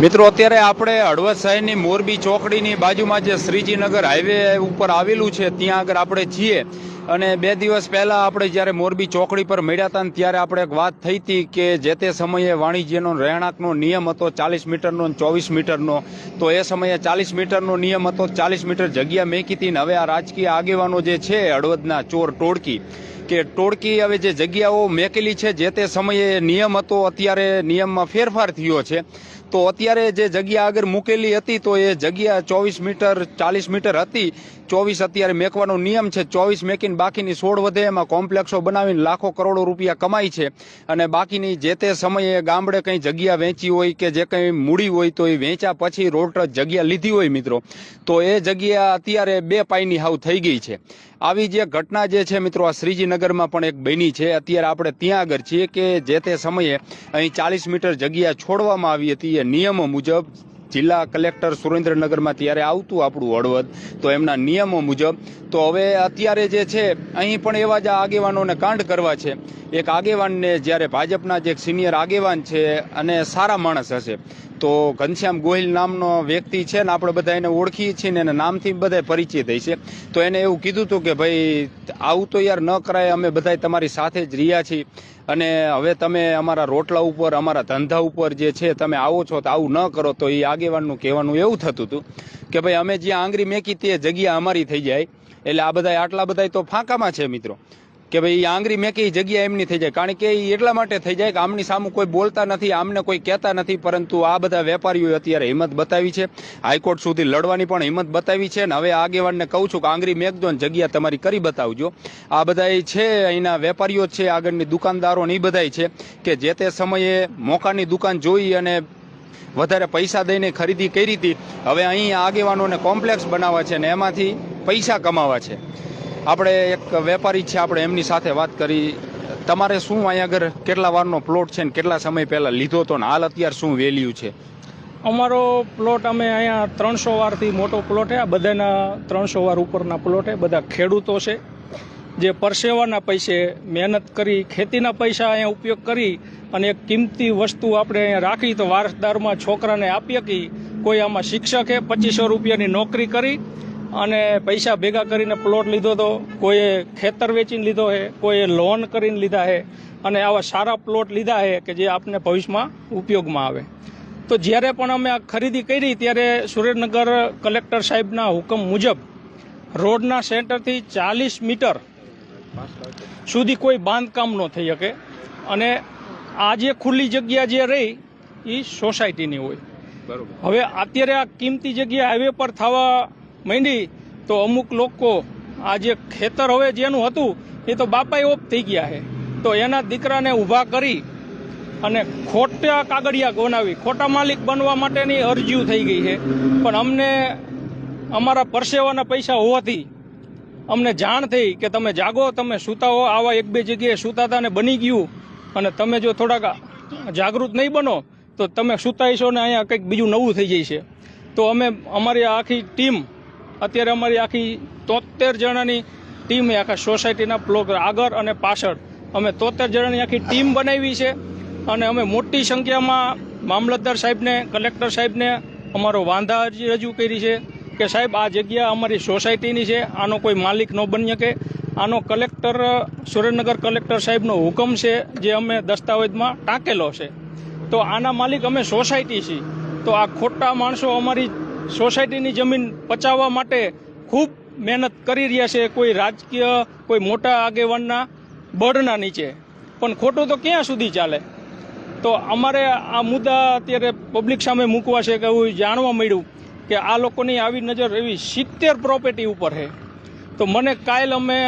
મિત્રો, અત્યારે આપણે હળવદ શહેરની મોરબી ચોકડીની બાજુમાં જે શ્રીજીનગર હાઈવે ઉપર આવેલું છે, ત્યાં આગળ આપણે છીએ. અને બે દિવસ પહેલાં આપણે જ્યારે મોરબી ચોકડી પર મળ્યા હતા ત્યારે આપણે એક વાત થઈ હતી કે જે તે સમયે વાણિજ્યનો રહેણાંકનો નિયમ હતો ચાલીસ મીટરનો અને ચોવીસ મીટરનો. તો એ સમયે ચાલીસ મીટરનો નિયમ હતો, ચાલીસ મીટર જગ્યા મેંકી હતી ને હવે આ રાજકીય આગેવાનો જે છે હળવદના ચોર ટોળકી. કે ટોળકી હવે જે જગ્યાઓ મેકેલી છે, જે તે સમયે નિયમ હતો, અત્યારે નિયમમાં ફેરફાર થયો છે. તો અત્યારે જે જગ્યા આગળ મૂકેલી હતી તો એ જગ્યા ચોવીસ મીટર, ચાલીસ મીટર હતી. ચોવીસ અત્યારે મેકવાનો નિયમ છે. ચોવીસ મેકીને બાકીની સોળ વધે. એમાં કોમ્પ્લેક્સો બનાવીને લાખો કરોડો રૂપિયા કમાય છે. અને બાકીની જે તે સમયે ગામડે કંઈ જગ્યા વેચી હોય કે જે કંઈ મૂડી હોય તો એ વેચ્યા પછી રોડ જગ્યા લીધી હોય મિત્રો. તો એ જગ્યા અત્યારે બે પાયની હાવ થઈ ગઈ છે. આવી જે ઘટના જે છે મિત્રો આ શ્રીજીનગરમાં પણ એક બની છે. અત્યારે આપણે ત્યાં આગળ છીએ કે જે તે સમયે અહીં ચાલીસ મીટર જગ્યા છોડવામાં આવી હતી. એ નિયમો મુજબ જિલ્લા કલેક્ટર સુરેન્દ્રનગરમાં ત્યારે આવતું આપણું હળવદ, તો એમના નિયમો મુજબ, તો હવે અત્યારે જે છે, અહીં પણ એવા જ આગેવાનોને કાંડ કરવા છે. એક આગેવાનને જ્યારે ભાજપના જે એક સિનિયર આગેવાન છે અને સારા માણસ હશે, તો ઘનશ્યામ ગોહિલ નામનો વ્યક્તિ છે ને આપણે બધા એને ઓળખીએ છીએ ને એના નામથી બધા થઈ છે. તો એને એવું કીધું હતું કે ભાઈ, આવું તો યાર ન કરાય, અમે બધા તમારી સાથે જ રહ્યા છીએ. અને હવે તમે અમારા રોટલા ઉપર, અમારા ધંધા ઉપર જે છે, તમે આવો છો તો આવું ન કરો, તો એ આગેવાનનું કહેવાનું એવું થતું હતું કે ભાઈ, અમે જ્યાં આંગળી મેકી તે જગ્યા અમારી થઈ જાય. એટલે આ બધા આટલા બધા તો ફાંકામાં છે મિત્રો. કે ભાઈ આંગળી મેકી જગ્યા એમની થઈ જાય. કારણ કે એ એટલા માટે થઈ જાય કે આમની સામે કોઈ બોલતા નથી, આમને કોઈ કહેતા નથી, પરંતુ આ બધા વેપારીઓએ અત્યારે હિંમત બતાવી છે. હાઈકોર્ટ સુધી લડવાની પણ હિંમત બતાવી છે ને હવે આગેવાનને કહું છું કે આંગળી મેકજો ને જગ્યા તમારી કરી બતાવજો. આ બધા છે, અહીંના વેપારીઓ છે, આગળની દુકાનદારો ને એ બધા છે કે જે તે સમયે મોકાની દુકાન જોઈ અને વધારે પૈસા દઈને ખરીદી કરી હતી. હવે અહીં આગેવાનોને કોમ્પ્લેક્સ બનાવવા છે ને એમાંથી પૈસા કમાવા છે. આપણે એક વેપારી છે, આપણે એમની સાથે વાત કરી. તમારે શું અહીંયા આગળ કેટલા વારનો પ્લોટ છે ને કેટલા સમય પહેલાં લીધો તો ને હાલ અત્યારે શું વેલ્યુ છે? અમારો પ્લોટ અમે અહીંયા ત્રણસો વારથી મોટો પ્લોટ છે, આ બધાના ત્રણસો વાર ઉપરના પ્લોટ છે, બધા ખેડૂતો છે. જે પરસેવાના પૈસે મહેનત કરી, ખેતીના પૈસા અહીંયા ઉપયોગ કરી અને એક કિંમતી વસ્તુ આપણે અહીંયા રાખી તો વારસદારમાં છોકરાને આપી કે કોઈ આમાં શિક્ષકે પચીસો રૂપિયાની નોકરી કરી અને પૈસા ભેગા કરીને પ્લોટ લીધો તો કોઈએ ખેતર વેચીને લીધો છે કોઈએ લોન કરીને લીધા છે અને આવા સારા પ્લોટ લીધા છે કે જે આપને ભવિષ્યમાં ઉપયોગમાં આવે. તો જ્યારે પણ અમે આ ખરીદી કરી ત્યારે સુરેન્દ્રનગર કલેક્ટર સાહેબના હુકમ મુજબ રોડના સેન્ટરથી ચાલીસ મીટર સુધી કોઈ બાંધકામ ન થઈ શકે અને આ જે ખુલ્લી જગ્યા જે રહી એ સોસાયટીની હોય. બરોબર. હવે અત્યારે આ કિંમતી જગ્યા હાઈવે પર થવા માંડી. તો અમુક લોકો આ જે ખેતર હવે જેનું હતું, એ તો બાપાએ ઓપ થઈ ગયા છે. તો એના દીકરાને ઊભા કરી અને ખોટા કાગળિયા ગોનાવી ખોટા માલિક બનવા માટેની અરજીઓ થઈ ગઈ છે. પણ અમને અમારા પરસેવાના પૈસા હોવાથી અમને જાણ થઈ કે તમે જાગો, તમે સૂતા હો આવા એક બે જગ્યાએ સૂતા હતા ને બની ગયું. અને તમે જો થોડાક જાગૃત નહીં બનો, તો તમે સૂતા હશો ને અહીંયા કંઈક બીજું નવું થઈ છે તો અમે, અમારી આખી ટીમ અત્યારે અમારી આખી તોતેર જણાની ટીમે આખા સોસાયટીના પ્લોગ આગળ અને પાછળ અમે તોતેર જણાની આખી ટીમ બનાવી છે. અને અમે મોટી સંખ્યામાં મામલતદાર સાહેબને કલેક્ટર સાહેબને અમારો વાંધા અરજી રજૂ કરી છે કે સાહેબ, આ જગ્યા અમારી સોસાયટીની છે. આનો કોઈ માલિક ન બની શકે. આનો કલેક્ટર સુરેન્દ્રનગર કલેક્ટર સાહેબનો હુકમ છે જે અમે દસ્તાવેજમાં ટાંકેલો છે. તો આના માલિક અમે સોસાયટી છીએ. તો આ ખોટા માણસો અમારી સોસાયટીની જમીન પચાવવા માટે ખૂબ મહેનત કરી રહ્યા છે કોઈ રાજકીય, કોઈ મોટા આગેવાનના બળના નીચે. પણ ખોટું તો ક્યાં સુધી ચાલે? તો અમારે આ મુદ્દા અત્યારે પબ્લિક સામે મૂકવા છે કે એવું જાણવા મળ્યું કે આ લોકોની આવી નજર એવી સિત્તેર પ્રોપર્ટી ઉપર છે. તો મને કાલ અમે,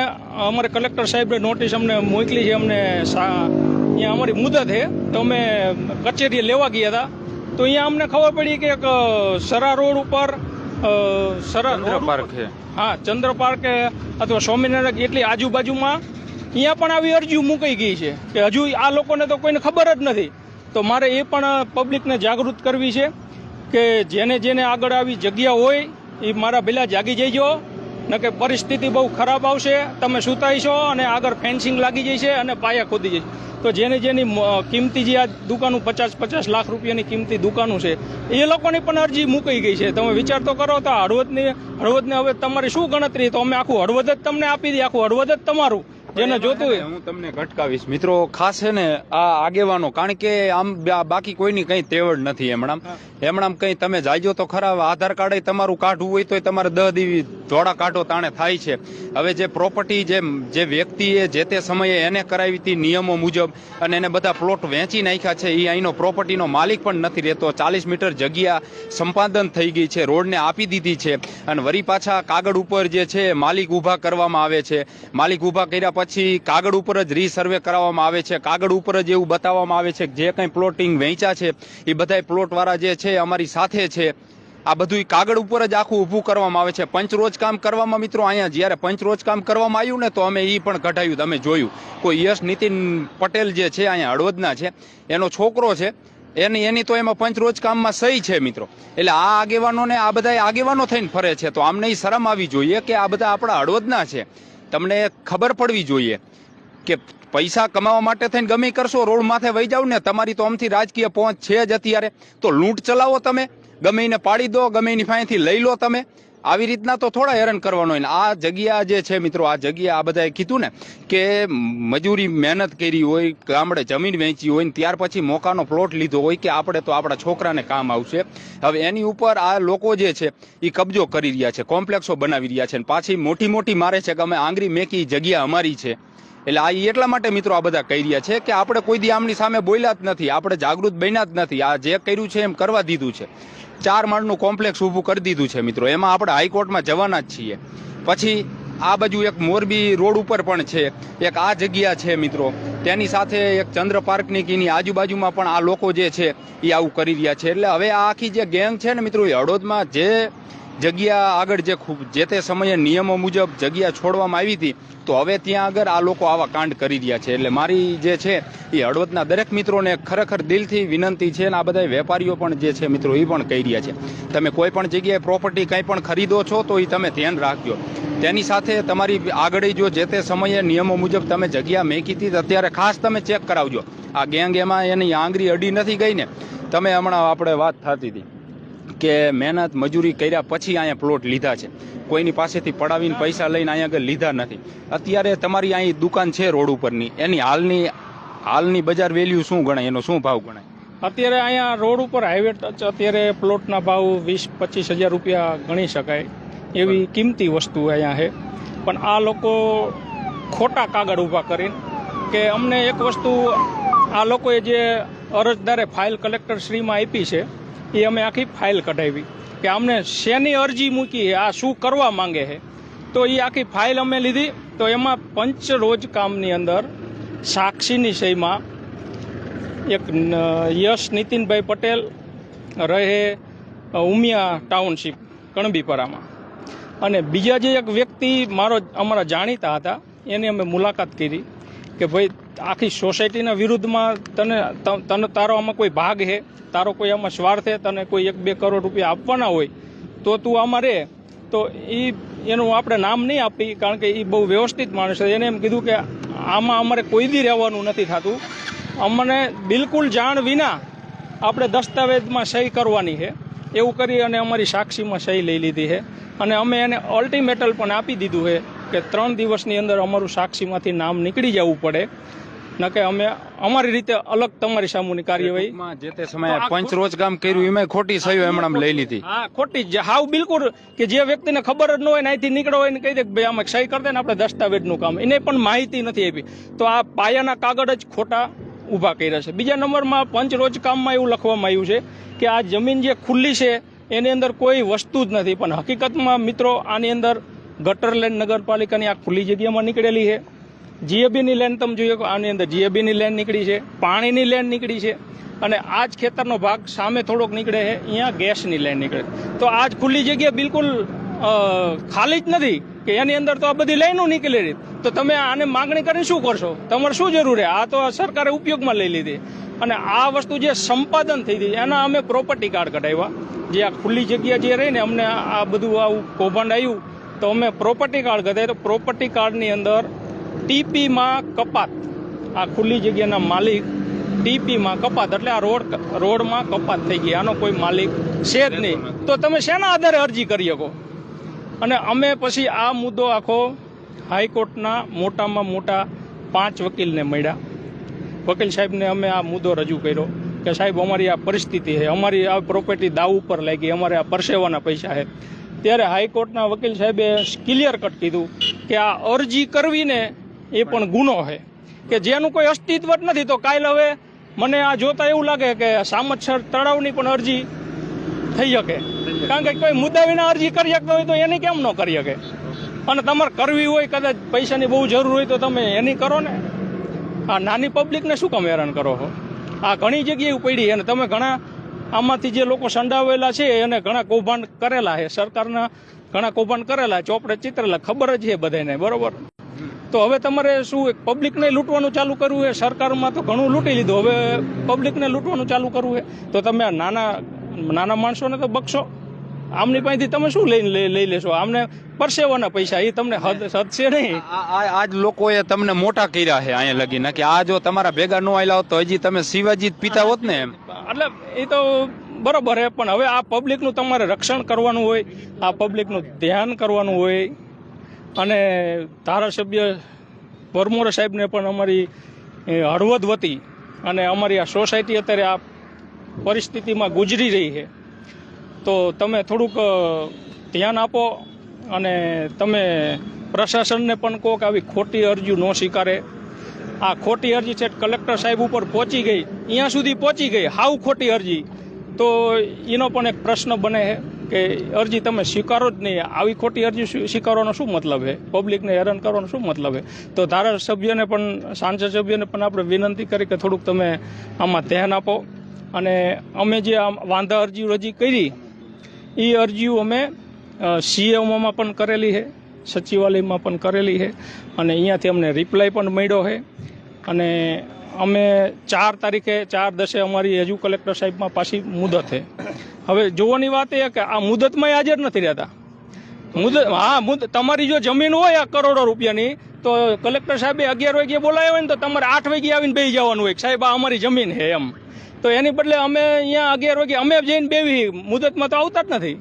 અમારે કલેક્ટર સાહેબે નોટિસ અમને મોકલી છે, અમને અહીંયા અમારી મુદત છે. તો અમે કચેરીએ લેવા ગયા હતા. તો અહીંયા અમને ખબર પડી કે એક સરા રોડ ઉપર સરા રોડ ચંદ્ર પાર્ક. છે હા ચંદ્ર પાર્ક અથવા સ્વામિનારાયણ એટલી આજુબાજુમાં અહીંયા પણ આવી અરજીઓ મુકાઈ ગઈ છે કે હજુ આ લોકોને તો કોઈને ખબર જ નથી. તો મારે એ પણ પબ્લિકને જાગૃત કરવી છે કે જેને જેને આગળ આવી જગ્યા હોય એ મારા પહેલાં જાગી જઈજો કે પરિસ્થિતિ બહુ ખરાબ આવશે, તમે સુતાઈ છો અને આગળ ફેન્સિંગ લાગી જશે અને પાયા ખોદી જશે. તો જેની જેની કિંમતી જે આ દુકાનો પચાસ પચાસ લાખ રૂપિયાની કિંમતી દુકાનો છે, એ લોકોની પણ અરજી મૂકાઈ ગઈ છે. તમે વિચાર તો કરો તો હળવદની, હળવદને હવે તમારી શું ગણતરી? તો અમે આખું હળવદ જ તમને આપી દઈએ, આખું હળવદ જ તમારું. જેને જોતું હોય. હું તમને ઘટકાવીશ મિત્રો ખાસ છે ને આ આગેવાનો કારણ કે આમ બાકી કોઈની કઈ તેવડ નથી એમણામ. એમણામ કઈ તમે જાયજો તો ખરા આધાર કાર્ડ તમારું કાઢવું હોય તો તમારે દહ દીવી ધોળા કાઢો તાણે થાય છે. હવે જે પ્રોપર્ટી જે જે વ્યક્તિએ જે તે સમયે એને કરાવી હતી નિયમો મુજબ અને એને બધા પ્લોટ વેચી નાખ્યા છે એ અહીંનો પ્રોપર્ટીનો માલિક પણ નથી રહેતો. ચાલીસ મીટર જગ્યા સંપાદન થઈ ગઈ છે રોડને આપી દીધી છે અને વરી પાછા કાગળ ઉપર જે છે માલિક ઊભા કરવામાં આવે છે. માલિક ઊભા કર્યા પછી કાગળ ઉપર જ રીસર્વે કરાવવામાં આવે છે. કાગળ ઉપર જ એવું બતાવવામાં આવે છે કે જે કંઈ પ્લોટિંગ વેચ્યા છે, એ બધાય પ્લોટવાળા જે છે અમારી સાથે છે. આ બધું કાગળ ઉપર જ આખું ઊભું કરવામાં આવે છે. પંચરોજ કામ કરવામાં મિત્રો અહીંયા જ્યારે પંચરોજ કામ કરવામાં આવ્યું ને તો અમે એ પણ કઢાયું, તમે જોયું. કોઈ યશ નીતિન પટેલ જે છે અહીંયા હળવદના છે, એનો છોકરો છે, એની એની તો એમાં પંચરોજ કામમાં સહી છે મિત્રો. એટલે આ આગેવાનોને આ બધા આગેવાનો થઈને ફરે છે. તો આમને શરમ આવી જોઈએ કે આ બધા આપણા હળવદના છે. તમને ખબર પડવી જોઈએ કે પૈસા કમાવા માટે થઈને ગમે કરશો, રોડ માથે વહી જાવ ને, તમારી તો આમથી રાજકીય પહોંચ છે જ અત્યારે. તો લૂંટ ચલાવો તમે, ગમે એને પાડી દો, ગમે એની પાસેથી લઈ લો તમે. આવી રીતના તો થોડા હેરાન કરવાનો હોય આ જગ્યા જે છે મિત્રો, આ જગ્યા આ બધાએ કીધું ને કે મજૂરી મહેનત કરી હોય, ગામડે જમીન વેચી હોય ને ત્યાર પછી મોકાનો પ્લોટ લીધો હોય કે આપણે તો આપણા છોકરાને કામ આવશે. હવે એની ઉપર આ લોકો જે છે એ કબજો કરી રહ્યા છે, કોમ્પ્લેક્સો બનાવી રહ્યા છે પાછી મોટી મોટી મારે છે કે અમે આંગળી મેકી જગ્યા અમારી છે. એટલે આ એટલા માટે મિત્રો આ બધા કહી રહ્યા છે કે આપણે કોઈ દી આમની સામે બોલ્યા જ નથી, આપણે જાગૃત બન્યા જ નથી. આ જે કર્યું છે એમ કરવા દીધું છે. ચાર માળનું કોમ્પ્લેક્સ ઊભું કરી દીધું છે મિત્રો. એમાં આપણે હાઈકોર્ટમાં જવાના જ છીએ. પછી આ બાજુ એક મોરબી રોડ ઉપર પણ છે. એક આ જગ્યા છે મિત્રો. તેની સાથે એક ચંદ્ર પાર્કની કીની આજુબાજુમાં પણ આ લોકો જે છે એ આવું કરી રહ્યા છે. એટલે હવે આ આખી જે ગેંગ છે ને મિત્રો, એ હળોદમાં જે જગ્યા આગળ જે ખૂબ, જે તે સમયે નિયમો મુજબ જગ્યા છોડવામાં આવી હતી, તો હવે ત્યાં આગળ આ લોકો આવા કાંડ કરી રહ્યા છે. એટલે મારી જે છે, એ હળવદના દરેક મિત્રોને ખરેખર દિલથી વિનંતી છે અને આ બધા વેપારીઓ પણ જે છે મિત્રો, એ પણ કહી રહ્યા છે. તમે કોઈ પણ જગ્યાએ પ્રોપર્ટી કંઈ પણ ખરીદો છો, તો એ તમે ધ્યાન રાખજો. તેની સાથે તમારી આગળ જો જે તે સમયે નિયમો મુજબ તમે જગ્યા મેકી હતી અત્યારે ખાસ તમે ચેક કરાવજો. આ ગેંગ એમાં એની આંગળી અડી નથી ગઈ ને. તમે હમણાં આપણે વાત થતી હતી. કે મહેનત મજૂરી કર્યા પછી અહીંયા પ્લોટ લીધા છે. કોઈની પાસેથી પડાવીને પૈસા લઈને અહીંયા આગળ લીધા નથી. અત્યારે તમારી અહીં દુકાન છે રોડ ઉપરની. એની હાલની હાલની બજાર વેલ્યુ શું ગણાય? એનો શું ભાવ ગણાય? અત્યારે અહીંયા રોડ ઉપર હાઈવે ટચ અત્યારે પ્લોટના ભાવ વીસ પચીસ હજાર રૂપિયા ગણી શકાય. એવી કિંમતી વસ્તુ અહીંયા છે. પણ આ લોકો ખોટા કાગળ ઊભા કરીને કે અમને એક વસ્તુ આ લોકોએ જે અરજદારે ફાઇલ કલેક્ટર શ્રીમાં આપી છે એ અમે આખી ફાઇલ કઢાવી. કે અમને શેની અરજી મૂકી આ શું કરવા માંગે છે? તો એ આખી ફાઇલ અમે લીધી. તો એમાં પંચ રોજ કામની અંદર સાક્ષીની સહીમાં એક યશ નીતિનભાઈ પટેલ રહે ઉમિયા ટાઉનશીપ, કણબીપરામાં. અને બીજા જે એક વ્યક્તિ મારો, અમારા જાણીતા હતા, એની અમે મુલાકાત કરી કે ભાઈ, આખી સોસાયટીના વિરુદ્ધમાં તને તને તારો આમાં કોઈ ભાગ છે? તારો કોઈ આમાં સ્વાર્થ હે તને કોઈ એક બે કરોડ રૂપિયા આપવાના હોય, તો તું આમાં રહે. તો એ એનું આપણે નામ નહીં આપી, કારણ કે એ બહુ વ્યવસ્થિત માણસ છે. એને એમ કીધું કે આમાં અમારે કોઈ દી રહેવાનું નથી થતું. અમને બિલકુલ જાણ વિના આપણે દસ્તાવેજમાં સહી કરવાની છે. એવું કરી અને અમારી સાક્ષીમાં સહી લઈ લીધી છે. અને અમે એને અલ્ટિમેટલ પણ આપી દીધું છે કે ત્રણ દિવસની અંદર અમારું સાક્ષીમાંથી નામ નીકળી જવું પડે. ન કે અમે અમારી રીતે અલગ તમારી સામુની કાર્યવાહી. જે તે સમયે પંચરોજ કામ કર્યું એમાં ખોટી સહીઓ એમણે લઈ લીધી. હા ખોટી જ. હાવ બિલકુલ કે જે વ્યક્તિને ખબર જ ન હોય ને અહીંથી નીકળો હોય ને કહી દે કે ભાઈ આમાં સહી કરી દે ને આપણે દસ્તાવેજનું કામ. એને પણ માહિતી નથી આપી. તો આ પાયાના કાગળ જ ખોટા ઊભા કર્યા છે. બીજા નંબરમાં પંચ રોજ કામમાં એવું લખવામાં આવ્યું છે કે આ જમીન જે ખુલ્લી છે એની અંદર કોઈ વસ્તુ જ નથી. પણ હકીકતમાં મિત્રો આની અંદર ગટરલેન્ડ નગરપાલિકાની આ ખુલ્લી જગ્યામાં નીકળેલી છે. જીએબીની લેન તમે જોઈએ આની અંદર જીએબીની લેન નીકળી છે, પાણીની લેન નીકળી છે, અને આ જ ખેતરનો ભાગ સામે થોડોક નીકળે છે, અહીંયા ગેસની લેન નીકળે તો આ જ ખુલ્લી જગ્યા બિલકુલ ખાલી જ નથી, કે એની અંદર તો આ બધી લાઈનો નીકળેલી તો તમે આને માગણી કરીને શું કરશો? તમારે શું જરૂર છે? આ તો સરકારે ઉપયોગમાં લઈ લીધી. અને આ વસ્તુ જે સંપાદન થઈ હતી એના અમે પ્રોપર્ટી કાર્ડ કઢાવ્યા. જે આ ખુલ્લી જગ્યા જે રહી ને, અમને આ બધું આવું કૌભાંડ આવ્યું, તો અમે પ્રોપર્ટી કાર્ડ કહેતા તો પ્રોપર્ટી કાર્ડની અંદર ટીપીમાં કપાત. આ ખુલ્લી જગ્યાના માલિક ટીપીમાં કપાત એટલે આ રોડ રોડમાં કપાત થઈ ગઈ. આનો કોઈ માલિક છે જ નહીં. તો તમે શેના આધારે અરજી કરી શકો? અને અમે પછી આ મુદ્દો આખો હાઈકોર્ટના મોટામાં મોટા પાંચ વકીલને મળ્યા. વકીલ સાહેબને અમે આ મુદ્દો રજૂ કર્યો કે સાહેબ, અમારી આ પરિસ્થિતિ છે. અમારી આ પ્રોપર્ટી દાવ ઉપર લાગી. અમારે આ પરસેવાના પૈસા છે. ત્યારે હાઈકોર્ટના વકીલ સાહેબે ક્લિયર કટ કીધું કે આ અરજી કરવીને એ પણ ગુનો છે. કે જેનું કોઈ અસ્તિત્વ જ નથી, તો કાલ હવે મને આ જોતા એવું લાગે કે સામતસર તળાવની પણ અરજી થઈ શકે. કારણ કે કોઈ મુદ્દા વિના અરજી કરી શકતો હોય તો એની કેમ ન કરી શકે? અને તમારે કરવી હોય, કદાચ પૈસાની બહુ જરૂર હોય તો તમે એની કરો ને. આ નાની પબ્લિકને શું કામ હેરાન કરો છો? આ ઘણી જગ્યાએ પડી અને તમે ઘણા આમાંથી જે લોકો સંડાવેલા છે, એને ઘણા કૌભાંડ કરેલા છે. સરકારના ઘણા કૌભાંડ કરેલા, ચોપડે ચિતરેલા, ખબર જ છે બધાને બરોબર? તો હવે તમારે શું એક પબ્લિકને લૂંટવાનું ચાલુ કરવું છે? સરકારમાં તો ઘણું લૂંટી લીધું. હવે પબ્લિકને લૂંટવાનું ચાલુ કરવું છે? તો તમે નાના નાના માણસોને તો બક્ષો. આમની પાસેથી તમે શું લઈને લઈ લેશો? આમને પરસેવાના પૈસા એ તમને હદ છે નહીં. આજ લોકોએ તમને મોટા કર્યા છે અહીંયા લગીને. કે આ જો તમારા ભેગા ન આવેલા હોત તો હજી તમે શિવાજી પીતા હોત ને એટલે એ તો બરોબર છે પણ હવે આ પબ્લિકનું તમારે રક્ષણ કરવાનું હોય આ પબ્લિકનું ધ્યાન કરવાનું હોય અને ધારાસભ્ય વરમોરા સાહેબને પણ અમારી હળવદ વતી અને અમારી આ સોસાયટી અત્યારે આ પરિસ્થિતિમાં ગુજરી રહી છે. તો તમે થોડુંક ધ્યાન આપો અને તમે પ્રશાસનને પણ કહો કે આવી ખોટી અરજી ન સ્વીકારે. આ ખોટી અરજી છે, કલેક્ટર સાહેબ ઉપર પહોંચી ગઈ, અહીંયા સુધી પહોંચી ગઈ, હાવ ખોટી અરજી. તો એનો પણ એક પ્રશ્ન બને છે. કે અરજી તમે સ્વીકારો જ નહીં. આવી ખોટી અરજી સ્વી- સ્વીકારવાનો શું મતલબ છે પબ્લિકને હેરાન કરવાનો શું મતલબ છે તો ધારાસભ્યને પણ, સાંસદ સભ્યને પણ આપણે વિનંતી કરી કે થોડુંક તમે આમાં ધ્યાન આપો. અને અમે જે આ વાંધા અરજી રજી કરી એ અરજીઓ અમે સીએમઓમાં પણ કરેલી છે સચિવાલયમાં પણ કરેલી છે અને અહીંયાથી અમને રિપ્લાય પણ મળ્યો છે અને અમે ચાર તારીખે, ચાર દસે અમારી હજુ કલેક્ટર સાહેબમાં પાછી મુદત છે. હવે જોવાની વાત એ કે આ મુદતમાં હાજર નથી રહેતા. મુદત હા, મુદ, તમારી જો જમીન હોય આ કરોડો રૂપિયાની, તો કલેક્ટર સાહેબે અગિયાર વાગે બોલાવ્યો હોય ને તો તમારે આઠ વાગે આવીને બેસી જવાનું હોય સાહેબ, આ અમારી જમીન છે એમ. તો એની બદલે અમે અહીંયા અગિયાર વાગે, અમે જઈને બેવી મુદતમાં તો આવતા જ નથી.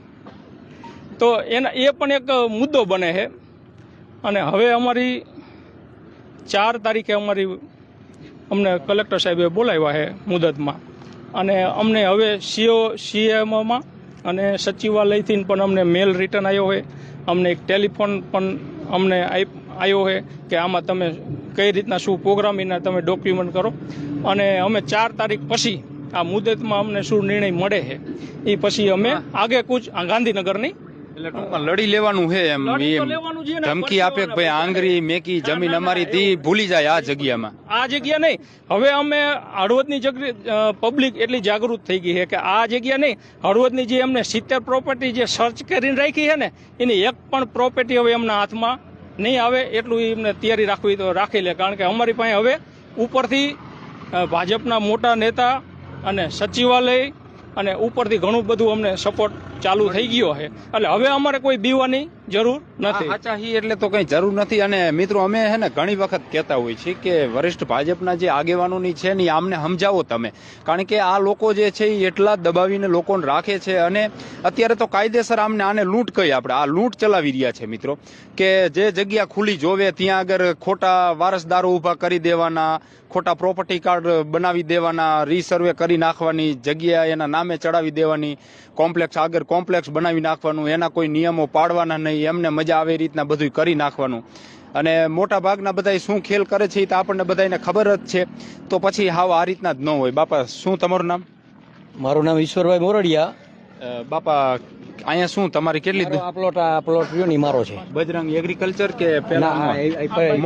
તો એના, એ પણ એક મુદ્દો બને છે. અને હવે અમારી ચાર તારીખે અમારી અમને કલેક્ટર સાહેબે બોલાવ્યા છે મુદતમાં. અને અમને હવે સીઓ સીએમઓમાં અને સચિવાલયથી પણ અમને મેલ રિટર્ન આવ્યો છે. અમને એક ટેલિફોન પણ અમને આવ્યો છે કે આમાં તમે કઈ રીતના શું પ્રોગ્રામિંગના તમે ડોક્યુમેન્ટ કરો. અને અમે ચાર તારીખ પછી આ મુદતમાં અમને શું નિર્ણય મળે છે એ પછી અમે આગે કૂચ આ ગાંધીનગરની એટલે ટૂંકમાં લડી લેવાનું છે એમ લડી લેવાનું છે ધમકી આપે કે ભાઈ આંગરી મેકી જમીન અમારી તી ભૂલી જાય આ જગ્યામાં. આ જગ્યા નહીં. હવે અમે હળવદની પબ્લિક એટલી જાગૃત થઈ ગઈ છે કે આ જગ્યા નહીં. હળવદની જે એમને સિત્તેર પ્રોપર્ટી જે સર્ચ કરીને રાખી છે ને એની એક પણ પ્રોપર્ટી હવે એમના હાથમાં નહીં આવે. એટલું એમને તૈયારી રાખવી તો રાખી લે. કારણ કે અમારી પાસે હવે ઉપરથી ભાજપના મોટા નેતા અને સચિવાલય અને ઉપરથી ઘણું બધું અમને સપોર્ટ ચાલુ થઈ ગયો છે. એટલે હવે અમારે કોઈ બીવાની જરૂર નથી. આચાહી એટલે તો કઈ જરૂર નથી. અને મિત્રો અમે હે ને ઘણી વખત કહેતા હોય છીએ કે વરિષ્ઠ ભાજપના જે આગેવાનોની છે ને આમને સમજાવો તમે. કારણ કે આ લોકો જે છે એ એટલા જ દબાવીને લોકોને રાખે છે અને અત્યારે તો કાયદેસર આમને આને લૂંટ કહી આપણે. આ લૂંટ ચલાવી રહ્યા છે મિત્રો. કે જે જગ્યા ખુલી જોવે ત્યાં આગળ ખોટા વારસદારો ઊભા કરી દેવાના ખોટા પ્રોપર્ટી કાર્ડ બનાવી દેવાના રીસર્વે કરી નાખવાની જગ્યા એના નામે ચડાવી દેવાની કોમ્પ્લેક્સ આગળ કોમ્પ્લેક્સ બનાવી નાખવાનું એના કોઈ નિયમો પાડવાના નહીં. એમને મજા આવે એ રીતના બધું કરી નાખવાનું. અને મોટા ભાગના બધા શું ખેલ કરે છે એ તો આપણને બધાને ખબર જ છે. તો પછી હાવ આ રીતના જ ન હોય. બાપા શું તમારું નામ? મારું નામ ઈશ્વરભાઈ મોરડિયા. બાપા અહીંયા શું? તમારી કેટલી પ્લોટ આ પ્લોટ રહ્યો ને મારો છે. બજરંગ એગ્રીકલ્ચર કે પેલા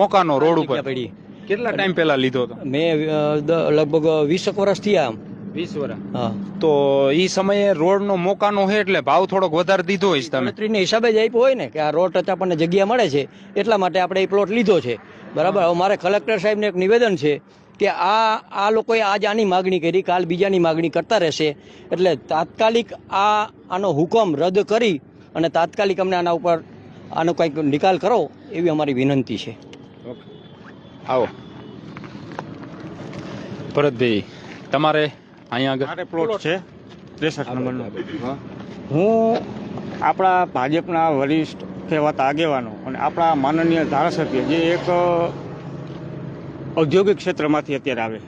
મોકાનો રોડ ઉપર? કેટલા ટાઈમ પહેલા લીધો હતો? મેં લગભગ વીસેક વર્ષ થયા આમ. વીસ વર્ષ હા. તો એ સમયે રોડનો મોકાનો હોય એટલે ભાવ થોડોક વધારે દીધો હોય તમે. ગણતરીને હિસાબે જ આપ્યો હોય ને કે આ રોડ ટચ આપણને જગ્યા મળે છે એટલા માટે આપણે એ પ્લોટ લીધો છે. બરાબર? હવે મારે કલેક્ટર સાહેબને એક નિવેદન છે કે આ આ લોકોએ આજ આની માગણી કરી કાલ બીજાની માગણી કરતા રહેશે. એટલે તાત્કાલિક આ આનો હુકમ રદ કરી અને તાત્કાલિક અમને આના ઉપર આનો કંઈક નિકાલ કરો એવી અમારી વિનંતી છે. ઓકે. આવો. ભરતભાઈ તમારે અહીંયા આગળ. પ્લોટ છે ત્રેસઠ નંબરનો. હું. આપણા ભાજપના વરિષ્ઠ કહેવાતા આગેવાનો અને આપણા માનનીય ધારાસભ્ય જે એક ઔદ્યોગિક ક્ષેત્રમાંથી અત્યારે આવે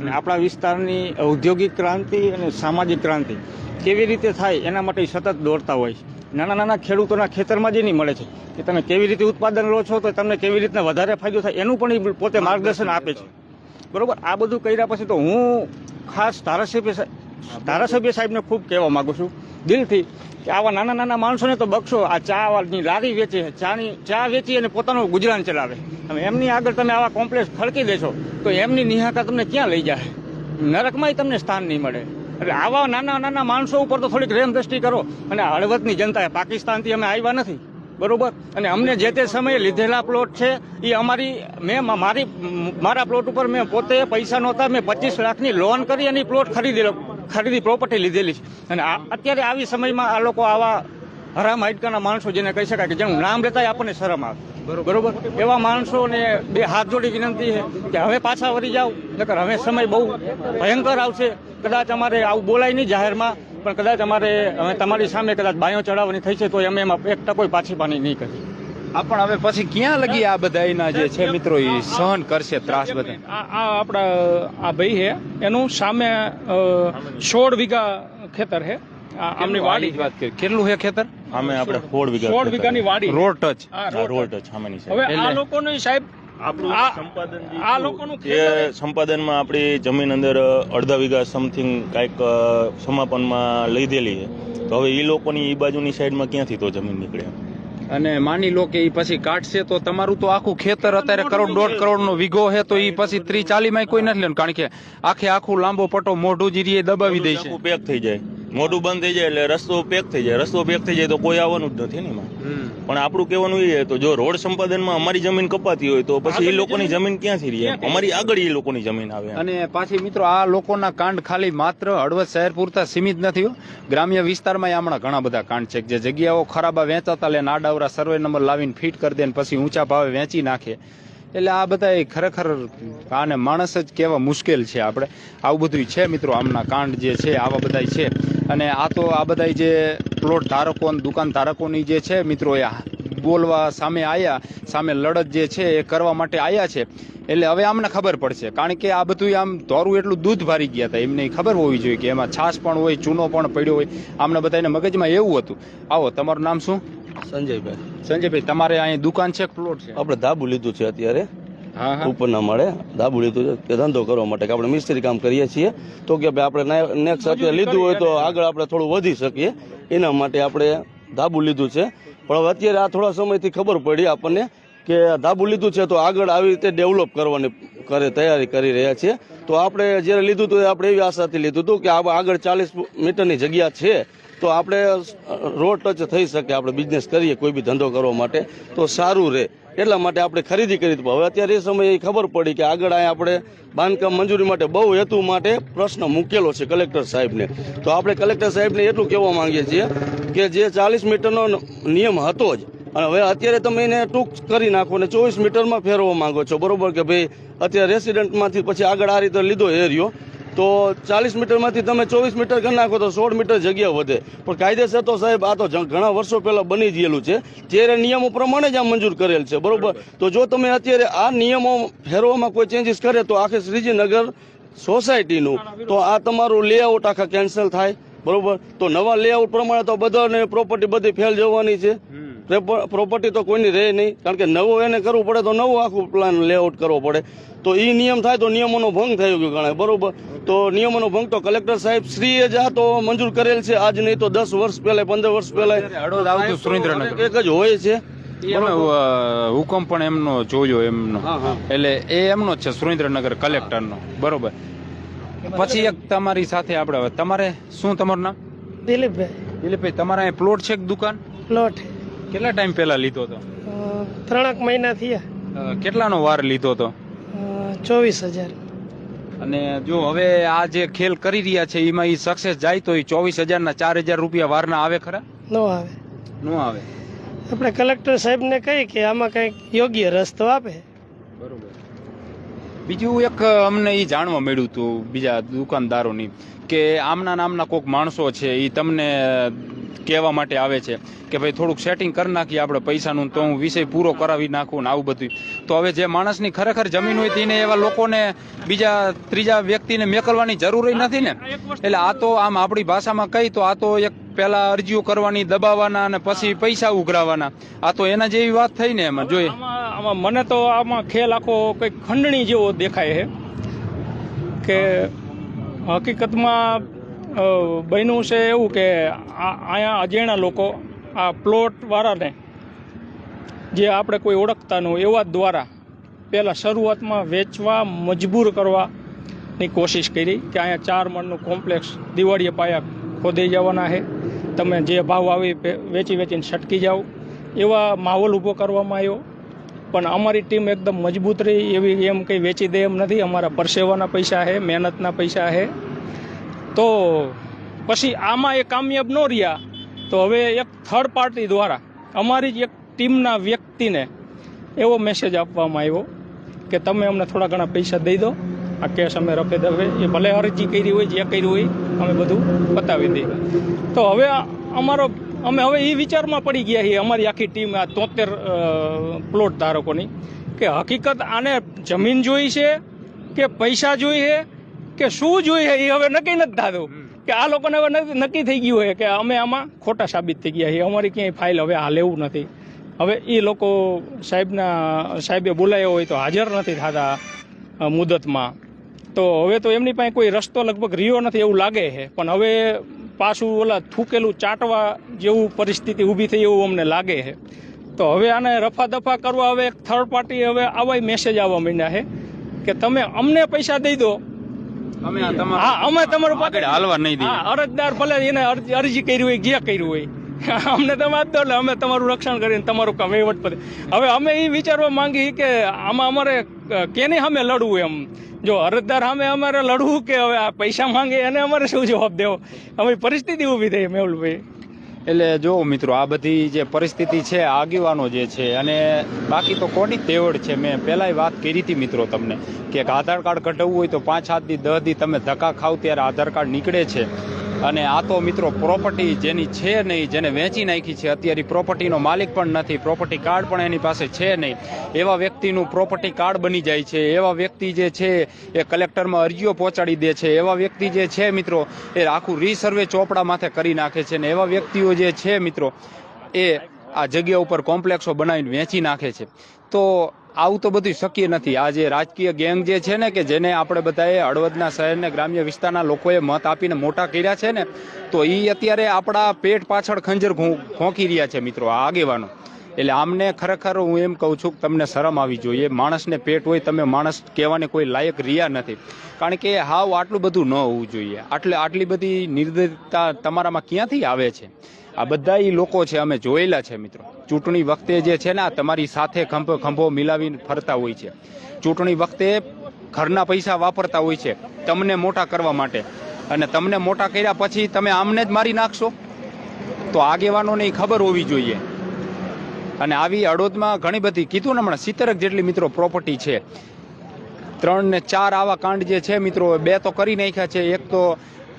અને આપણા વિસ્તારની ઔદ્યોગિક ક્રાંતિ અને સામાજિક ક્રાંતિ કેવી રીતે થાય એના માટે સતત દોડતા હોય છે. નાના નાના ખેડૂતોના ખેતરમાં જે નહીં મળે છે કે તમે કેવી રીતે ઉત્પાદન લો છો તો તમને કેવી રીતના વધારે ફાયદો થાય એનું પણ એ પોતે માર્ગદર્શન આપે છે. બરોબર? આ બધું કર્યા પછી તો હું ખાસ ધારાસભ્ય સાહેબ ધારાસભ્ય સાહેબને ખૂબ કહેવા માંગુ છું. દિલથી કે આવા નાના નાના માણસોને તો બક્ષો, આ ચાની લારી વેચે, ચાની ચા વેચી અને પોતાનું ગુજરાન ચલાવે. અને એમની આગળ તમે આવા કોમ્પ્લેક્સ ખડકી દેશો, તો એમની નિહાકા તમને ક્યાં લઈ જાય? નરકમાંય તમને સ્થાન નહીં મળે. એટલે આવા નાના નાના માણસો ઉપર તો થોડીક રેમ દ્રષ્ટિ કરો. અને હળવદની જનતાએ પાકિસ્તાનથી અમે આવ્યા નથી. બરોબર? અને અમને જે તે સમયે લીધેલા પ્લોટ છે એ અમારી મેં મારી મારા પ્લોટ ઉપર મેં પોતે પૈસા નહોતા મેં પચીસ લાખની લોન કરી અને પ્લોટ ખરીદેલો ખરીદી પ્રોપર્ટી લીધેલી છે. અને અત્યારે આવી સમયમાં આ લોકો આવા હરામ હાઈટકાના માણસો જેને કહી શકાય કે જેનું નામ લેતા આપણને શરમ આવે. બરોબર? એવા માણસોને બે હાથ જોડી વિનંતી છે કે હવે પાછા વળી જાઓ નકર હવે સમય બહુ ભયંકર આવશે. કદાચ અમારે આવું બોલાય નહીં જાહેરમાં. પણ કદાચ અમારે હવે તમારી સામે કદાચ બાયો ચડાવવાની થઈ છે તો અમે એમાં એક ટકોય પાછી પાણી નહીં કરી. આ પણ હવે પછી ક્યાં લગી આ બધા એના જે છે મિત્રો એ સહન કરશે ત્રાસ બધા? આ આ આપણા આ ભાઈ છે એનું સામે સોળ વીઘા ખેતર છે. આમની વાડી. જ વાત કરી? કેટલું છે ખેતર? અમે આપણે સોળ વીઘા સોળ વીઘાની વાડી. Road touch. રોડ ટચ સામેની હવે આ લોકોની સાહેબ સંપાદનમાં આપણી જમીન અંદર અડધા વીઘા સમથિંગ કાંઈક સમાપનમાં લીધેલી છે. તો હવે એ લોકોની એ બાજુની સાઈડમાં ક્યાંથી તો જમીન નીકળે? અને માની લો કે એ પછી કાઢશે તો તમારું તો આખું ખેતર અત્યારે કરોડ દોઢ કરોડ નો વીઘો છે તો એ પછી ત્રી ચાલી માં કોઈ નથી લેવાનું. કારણ કે આખે આખું લાંબો પટ્ટો મોઢું જીરી દબાવી દે છે. પેક થઈ જાય. મોઢું બંધ થઈ જાય એટલે રસ્તો પેક થઈ જાય. રસ્તો પેક થઈ જાય તો કોઈ આવવાનું જ નથી ને એમાં. પણ આપણું કહેવાનું એ તો જો રોડ સંપાદનમાં અમારી જમીન કપાતી હોય તો પછી એ લોકોની જમીન ક્યાંથી રહે? અમારી આગળ એ લોકોની જમીન આવે અને પાછી મિત્રો આ લોકોના કાંડ ખાલી માત્ર હળવદ શહેર પૂરતા સીમિત નથી ગ્રામ્ય વિસ્તારમાં હમણાં ઘણા બધા કાંડ છે જે જગ્યાઓ ખરાબા વેચાતા લે આડાવરા સર્વે નંબર લાવીને ફિટ કરી દે ને પછી ઊંચા ભાવે વેચી નાખે. એટલે આ બધા ખરેખર આને માણસ જ કહેવા મુશ્કેલ છે આપણે. આવું બધું છે મિત્રો, આમના કાંડ જે છે, આવા બધા છે. અને આ તો આ બધા જે પ્લોટ ધારકો દુકાન ધારકોની જે છે મિત્રો, એ બોલવા સામે આવ્યા સામે લડત જે છે એ કરવા માટે આવ્યા છે. એટલે હવે આમને ખબર પડશે. કારણ કે આ બધું આમ ધોરું એટલું દૂધ ભારી ગયા હતા એમને ખબર હોવી જોઈએ કે એમાં છાશ પણ હોય, ચૂનો પણ પડ્યો હોય. આમને બધાને મગજમાં એવું હતું. આવો, તમારું નામ શું? સંજયભાઈ. સંજયભાઈ તમારે અહીં દુકાન છે પ્લોટ છે? આપણે ધાબુ લીધું છે અત્યારે. હા ના મળે ધાબુ લીધું છે. કે ધંધો કરવા માટે કે આપણે મિસ્ત્રી કામ કરીએ છીએ. તો કે ભાઈ આપણે નેક્સ્ટ અત્યારે લીધું હોય તો આગળ આપણે થોડું વધી શકીએ. એના માટે આપણે ધાબુ લીધું છે. પણ હવે અત્યારે આ થોડા સમયથી ખબર પડી આપણને કે ધાબુ લીધું છે તો આગળ આવી રીતે ડેવલપ કરવાની કરે તૈયારી કરી રહ્યા છીએ. તો આપણે જ્યારે લીધું હતું આપણે એવી આશાથી લીધું હતું કે આ આગળ ચાલીસ મીટરની જગ્યા છે. તો આપણે રોડ ટચ થઈ શકે, આપણે બિઝનેસ કરીએ, કોઈ બી ધંધો કરવા માટે, તો સારું રહે. એટલા માટે આપણે ખરીદી કરી હવે અત્યારે એ સમયે ખબર પડી કે આગળ અહીંયા આપણે બાંધકામ મંજૂરી માટે બહુ હેતુ માટે પ્રશ્ન મૂકેલો છે કલેક્ટર સાહેબને. તો આપણે કલેક્ટર સાહેબને એટલું કહેવા માંગીએ છીએ કે જે ચાલીસ મીટરનો નિયમ હતો જ, અને હવે અત્યારે તમે એને ટૂંક કરી નાખો ને ચોવીસ મીટરમાં ફેરવવા માંગો છો. બરોબર કે ભાઈ, અત્યારે રેસિડન્ટમાંથી પછી આગળ આ રીતે લીધો એરિયો તો ચાલીસ મીટરમાંથી તમે ચોવીસ મીટર કરી નાખો તો સોળ મીટર જગ્યા વધે. પણ કાયદેસર તો સાહેબ આ તો ઘણા વર્ષો પહેલાં બની ગયેલું છે. ત્યારે નિયમો પ્રમાણે જ આ મંજૂર કરેલ છે બરોબર? તો જો તમે અત્યારે આ નિયમો ફેરવામાં કોઈ ચેન્જીસ કરે તો આખે શ્રીજીનગર સોસાયટીનું તો આ તમારું લેઆઉટ આખા કેન્સલ થાય બરોબર? તો નવા લેઆઉટ પ્રમાણે તો બધાને પ્રોપર્ટી બધી ફેલ જવાની છે. પ્રોપર્ટી તો કોઈની રહે નહીં. કારણ કે નવું એને કરવું પડે તો નવું આખું પ્લાન લેઆઉટ કરવો પડે. તો એ નિયમ થાય તો નિયમોનો ભંગ થયો ગયો ગણાય બરોબર? તો નિયમોનો ભંગ તો કલેક્ટર સાહેબ શ્રીએ જ આ તો મંજૂર કરેલ છે. આજ નહીં તો દસ વર્ષ પહેલા પંદર વર્ષ પહેલા એક જ હોય છે. એનો હુકમ પણ એમનો જોયો એમનો. એટલે એ એમનો જ છે સુરેન્દ્રનગર કલેક્ટરનો બરોબર? પછી એક તમારી સાથે આપણે હવે તમારે શું તમારું નામ? દિલીપભાઈ. દિલીપભાઈ તમારા અહીં પ્લોટ છે કે દુકાન? પ્લોટ કેટલા ટાઈમ પહેલા લીધો હતો? ત્રણેક મહિના થયા. કેટલાનો વાર લીધો હતો? ચોવીસ હજાર. અને જો હવે આ જે ખેલ કરી રહ્યા છે એમાં એ સક્સેસ જાય તો એ ચોવીસ હજારના ચાર હજાર રૂપિયા વારના આવે ખરા? નો આવે. ન આવે. આપણે કલેક્ટર સાહેબને કહી કે આમાં કંઈક યોગ્ય રસ્તો આપે. બરોબર. બીજું એક અમને એ જાણવા મળ્યું હતું બીજા દુકાનદારોની કે આમના નામના કોઈક માણસો છે એ તમને કહેવા માટે આવે છે કે ભાઈ થોડુંક સેટિંગ કરી નાખીએ આપણે પૈસાનું તો હું વિષય પૂરો કરાવી નાખું ને આવું બધું તો હવે જે માણસની ખરેખર જમીન હોય તેને એવા લોકોને બીજા ત્રીજા વ્યક્તિને મેકલવાની જરૂર નથી ને. એટલે આ તો આમ આપણી ભાષામાં કહી તો આ તો એક પહેલા અરજીઓ કરવાની દબાવવાના અને પછી પૈસા ઉઘરાવવાના આ તો એના જેવી વાત થઈ ને એમાં જોઈએ આમાં મને તો આમાં ખેલ આખો કંઈક ખંડણી જેવો દેખાય છે કે હકીકતમાં બન્યું છે એવું કે અહીંયા અજાણ્યા લોકો આ પ્લોટવાળાને જે આપણે કોઈ ઓળખતા ન હોય એવા દ્વારા પહેલાં શરૂઆતમાં વેચવા, મજબૂર કરવાની કોશિશ કરી કે અહીંયા ચાર માળનું કોમ્પ્લેક્સ દિવાળીએ પાયા ખોદી જવાના છે. તમે જે ભાવ આવી વેચી વેચીને છટકી જાઓ. એવા માહોલ ઊભો કરવામાં આવ્યો. પણ અમારી ટીમ એકદમ મજબૂત રહી, એવી એમ કંઈ વેચી દે એમ નથી. અમારા પરસેવાના પૈસા છે, મહેનતના પૈસા છે. તો પછી આમાં એ કામયાબ ન રહ્યા, તો હવે એક થર્ડ પાર્ટી દ્વારા અમારી જ એક ટીમના વ્યક્તિને એવો મેસેજ આપવામાં આવ્યો કે તમે અમને થોડા ઘણા પૈસા દઈ દો. આ કેસ અમે રફે દફે એ ભલે અરજી કરી હોય, જે કરી હોય, અમે બધું બતાવી દઈએ. તો હવે અમારો અમે હવે એ વિચારમાં પડી ગયા છીએ અમારી આખી ટીમ આ તોતેર પ્લોટ ધારકોની કે હકીકત આને જમીન જોઈ છે કે પૈસા જોઈએ કે શું જોઈએ એ હવે નક્કી નથી થતું કે આ લોકોને હવે નક્કી- થઈ ગયું હોય કે અમે આમાં ખોટા સાબિત થઈ ગયા છીએ. અમારી ક્યાંય ફાઇલ હવે હાલે એવું નથી. હવે એ લોકો સાહેબના સાહેબે બોલાયો હોય તો હાજર નથી થતા મુદતમાં. તો હવે તો એમની પાસે કોઈ રસ્તો લગભગ રહ્યો નથી એવું લાગે છે. પણ હવે પાછું ઓલા થૂકેલું ચાટવા જેવું પરિસ્થિતિ ઊભી થઈ એવું અમને લાગે છે. તો હવે આને રફા દફા કરવા હવે એક થર્ડ પાર્ટી હવે આવા મેસેજ આવવા માંડ્યા છે કે તમે અમને પૈસા દઈ દો. અમે તમારું હા અમે તમારું આગળ હાલવા નહીં અરજદાર ભલે એને અરજી અરજી કરી હોય જે કર્યું હોય. અમને તમે આપતો એટલે અમે તમારું રક્ષણ કરીને તમારું કામ વહીવટ પર હવે અમે એ વિચારવા માંગી કે આમાં અમારે કેની સામે લડવું એમ? જો અરજદાર સામે અમારે લડવું કે હવે આ પૈસા માંગે એને અમારે શું જવાબ દેવો? અમે પરિસ્થિતિ ઊભી થઈ મેહુલભાઈ. એટલે જો મિત્રો, આ બધી જે પરિસ્થિતિ છે, આગેવાનો જે છે, અને બાકી તો કોની તેવડ છે, મેં પહેલાંય વાત કરી હતી મિત્રો તમને, કે આધાર કાર્ડ કઢાવવું હોય તો પાંચ, સાત દી દસ દી તમે ધક્કા ખાવ ત્યારે આધાર કાર્ડ નીકળે છે. અને આ તો મિત્રો પ્રોપર્ટી જેની છે નહીં, જેને વેચી નાખી છે, અત્યારે પ્રોપર્ટીનો માલિક પણ નથી પ્રોપર્ટી કાર્ડ પણ એની પાસે છે નહીં. એવા વ્યક્તિનું પ્રોપર્ટી કાર્ડ બની જાય છે, એવા વ્યક્તિ જે છે એ કલેક્ટરમાં અરજીઓ પહોંચાડી દે છે, એવા વ્યક્તિ જે છે મિત્રો એ આખું રીસર્વે ચોપડા માથે કરી નાખે છે ને એવા વ્યક્તિઓ જે છે મિત્રો એ આ જગ્યા ઉપર કોમ્પ્લેક્સો બનાવીને વેચી નાખે છે. તો આવું તો બધું શક્ય નથી. આ જે રાજકીય ગેંગ જે છે ને કે જેને આપણે બધાએ હળવદના શહેરને ગ્રામ્ય વિસ્તારના લોકોએ મત આપીને મોટા કર્યા છે ને, તો એ અત્યારે આપણા પેટ પાછળ ખંજર ખોંકી રહ્યા છે મિત્રો, આ આગેવાનો. એટલે આમને ખરેખર હું એમ કહું છું કે તમને શરમ આવી જોઈએ. માણસને પેટ હોય તમે માણસ કહેવાને કોઈ લાયક રહ્યા નથી. કારણ કે હાવ આટલું બધું ન હોવું જોઈએ. આટલે, આટલી બધી નિર્દયતા તમારામાં ક્યાંથી આવે છે? આ બધા એ લોકો છે અમે જોયેલા છે મિત્રો. ચૂંટણી વખતે જે છે ને તમારી સાથે ખંભો ખંભો મિલાવીને ફરતા હોય છે. ચૂંટણી વખતે ઘરના પૈસા વાપરતા હોય છે. તમને મોટા કરવા માટે. અને તમને મોટા કર્યા પછી તમે આમને જ મારી નાખશો? તો આગેવાનોને ખબર હોવી જોઈએ. અને આવી હળોદમાં ઘણી બધી, કીધું ને હમણાં સિત્તેરક જેટલી મિત્રો પ્રોપર્ટી છે. ત્રણ ને ચાર આવા કાંડ જે છે મિત્રો, બે તો કરી નાખ્યા છે. એક તો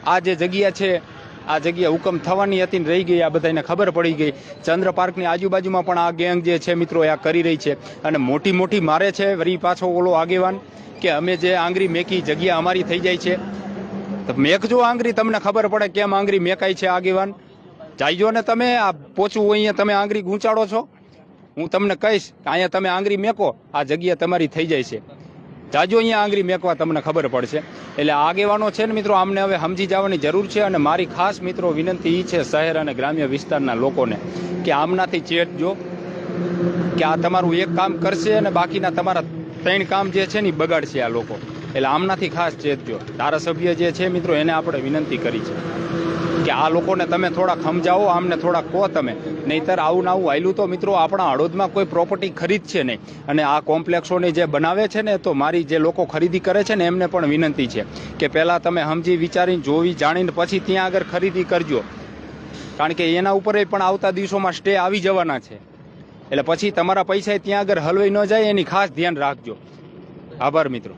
આ જે જગ્યા છે આ જગ્યા હુકમ થવાની હતી ને રહી ગઈ, આ બધાને ખબર પડી ગઈ. ચંદ્ર પાર્કની આજુબાજુમાં પણ આ ગેંગ જે છે મિત્રો, એ આ કરી રહી છે. અને મોટી મોટી મારે છે વરી પાછો ઓલો આગેવાન કે અમે જે આંગરી મેકી, જગ્યા અમારી થઈ જાય છે. તો મેકજો આંગરી તમને ખબર પડે કેમ આંગળી મેકાય છે આગેવાન. જાયજો ને તમે, આ પોચવું અહીંયા તમે આંગળી ગૂંચાડો છો. હું તમને કહીશ કે અહીંયા તમે આંગળી મેકો, આ જગ્યા તમારી થઈ જાય છે. જાજો અહીંયા આંગળી મેકવા તમને ખબર પડશે. એટલે આગેવાનો છે ને મિત્રો, આમને હવે સમજી જવાની જરૂર છે અને મારી ખાસ મિત્રો વિનંતી એ છે શહેર અને ગ્રામ્ય વિસ્તારના લોકોને કે આમનાથી ચેતજો કે આ તમારું એક કામ કરશે અને બાકીના તમારા ત્રણ કામ જે છે ને એ બગાડશે આ લોકો. એટલે આમનાથી ખાસ ચેતજો ધારાસભ્ય જે છે મિત્રો, એને આપણે વિનંતી કરી છે. કે આ લોકોને તમે થોડાક સમજાવો, આમને થોડાક કહો તમે. નહીતર આવું આવું આયલું તો મિત્રો આપણા હળોદમાં કોઈ પ્રોપર્ટી ખરીદશે નહીં. અને આ કોમ્પ્લેક્સોને જે બનાવે છે ને, તો મારી જે લોકો ખરીદી કરે છે ને, એમને પણ વિનંતી છે કે પહેલાં તમે સમજી વિચારીને, જોવી જાણીને, પછી ત્યાં આગળ ખરીદી કરજો. કારણ કે એના ઉપર પણ આવતા દિવસોમાં સ્ટે આવી જવાના છે. એટલે પછી તમારા પૈસા ત્યાં આગળ હલવાઈ ન જાય, એની ખાસ ધ્યાન રાખજો. આભાર મિત્રો.